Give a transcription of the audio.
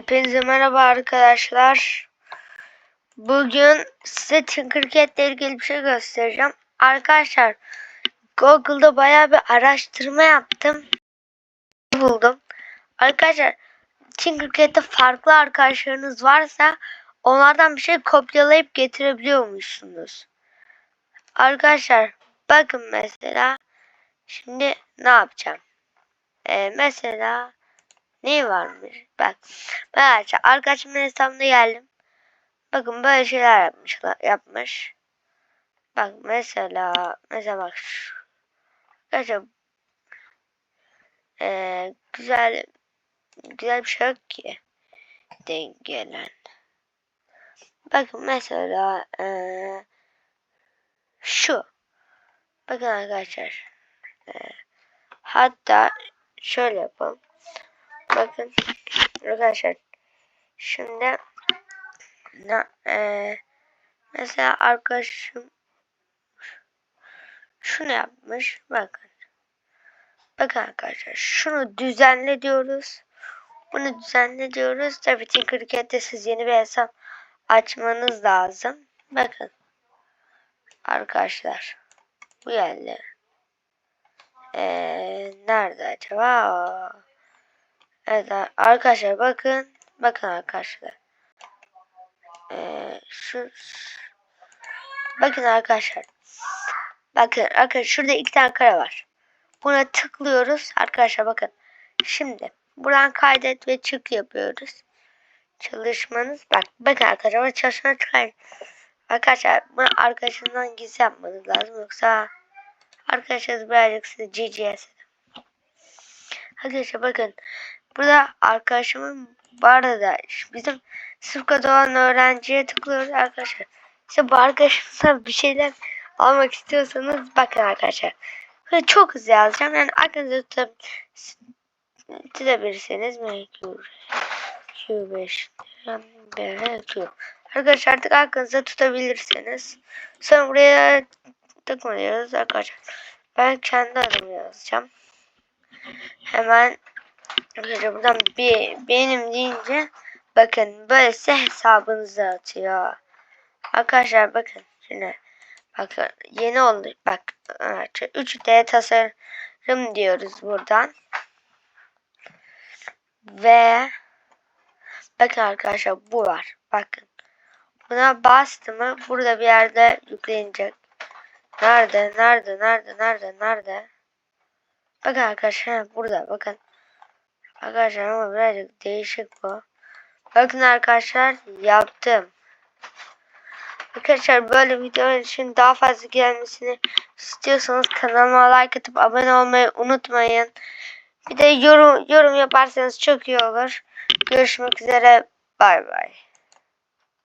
Hepinize merhaba arkadaşlar. Bugün size Tinkercad ile ilgili bir şey göstereceğim. Arkadaşlar Google'da bayağı bir araştırma yaptım. Buldum. Arkadaşlar Tinkercad'de farklı arkadaşlarınız varsa onlardan bir şey kopyalayıp getirebiliyormuşsunuz. Arkadaşlar bakın mesela şimdi ne yapacağım? Ee, mesela ne varmış? Bak. Ben arkadaşımın hesabına geldim. Bakın böyle şeyler yapmış. yapmış. Bak mesela mesela bak şu. Ee, güzel güzel bir şey yok ki denk gelen. Bakın mesela ee, şu. Bakın arkadaşlar. Ee, hatta şöyle yapalım. Bakın. Arkadaşlar. Şimdi ne, e, mesela arkadaşım şunu yapmış. Bakın. Bakın arkadaşlar. Şunu düzenle diyoruz. Bunu düzenle diyoruz. Tabi Tinkercad'de siz yeni bir hesap açmanız lazım. Bakın. Arkadaşlar. Bu geldi ee, nerede acaba Evet arkadaşlar bakın. Bakın arkadaşlar. Ee, şu Bakın arkadaşlar. Bakın arkadaşlar şurada iki tane kare var. Buna tıklıyoruz. Arkadaşlar bakın. Şimdi buradan kaydet ve çık yapıyoruz. Çalışmanız bak bakın arkadaşlar çalışma çıkar. Arkadaşlar bunu arkadaşından gizli yapmanız lazım yoksa arkadaşlar birazcık size GGS Arkadaşlar bakın Burada arkadaşımın bu arada bizim sınıfta olan öğrenciye tıklıyoruz arkadaşlar. İşte bu arkadaşımızdan bir şeyler almak istiyorsanız bakın arkadaşlar. Böyle çok hızlı yazacağım. Yani aklınızda tutup tutabilirsiniz. Q5 Q5 Arkadaşlar artık aklınızda tutabilirsiniz. Sonra buraya tıklıyoruz arkadaşlar. Ben kendi adımı yazacağım. Hemen Arkadaşlar buradan bir benim deyince bakın böylese hesabınızı atıyor. Arkadaşlar bakın şimdi bakın yeni oldu bak 3D tasarım diyoruz buradan. Ve bakın arkadaşlar bu var. Bakın. Buna bastım mı burada bir yerde yüklenecek. Nerede? Nerede? Nerede? Nerede? Nerede? Bakın arkadaşlar burada bakın. Arkadaşlar ama birazcık değişik bu. Bakın arkadaşlar yaptım. Arkadaşlar böyle videolar için daha fazla gelmesini istiyorsanız kanalıma like atıp abone olmayı unutmayın. Bir de yorum yorum yaparsanız çok iyi olur. Görüşmek üzere. Bay bay.